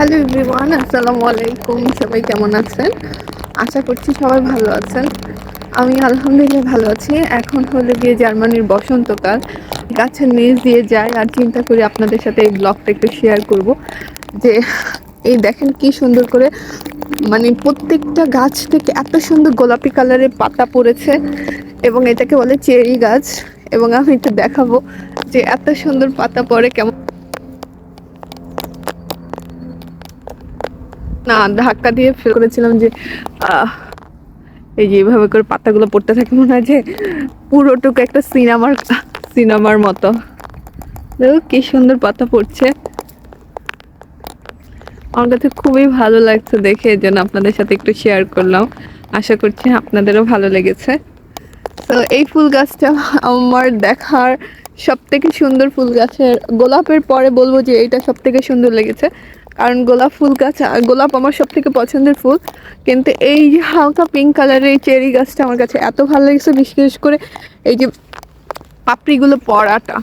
Hello everyone আসসালামু আলাইকুম সবাই কেমন আছেন? আশা করছি সবাই ভালো আছেন। আমি আলহামদুলিল্লাহ ভালো আছি। এখন হলো গিয়ে জার্মানির বসন্তকাল। গাছের নিচ দিয়ে যায় আর চিন্তা করি আপনাদের সাথে এই ব্লগটা একটু শেয়ার করব। যে এই দেখেন কি সুন্দর করে মানে প্রত্যেকটা গাছ থেকে এত সুন্দর গোলাপি কালারের পাতা পড়েছে এবং এটাকে বলে চেরি গাছ। এবং আমি একটু দেখাবো যে এত সুন্দর পাতা পড়ে কেমন না, ধাক্কা দিয়ে ফেল করেছিলাম যে এই যে এইভাবে করে পাতাগুলো পড়তে থাকে, মনে হয় যে পুরোটুকু একটা সিনেমার সিনেমার মতো। দেখো কি সুন্দর পাতা পড়ছে। আমার কাছে খুবই ভালো লাগছে দেখে জন্য আপনাদের সাথে একটু শেয়ার করলাম। আশা করছি আপনাদেরও ভালো লেগেছে। তো এই ফুল গাছটা আমার দেখার সব থেকে সুন্দর ফুল গাছের গোলাপের পরে বলব যে এইটা সব থেকে সুন্দর লেগেছে। কারণ গোলাপ ফুল গাছ, গোলাপ আমার সব থেকে পছন্দের ফুল। কিন্তু এই যে হালকা পিঙ্ক কালারের চেরি গাছটা আমার কাছে এত ভালো লেগেছে, বিশেষ করে এই যে পাপড়িগুলো পড়াটা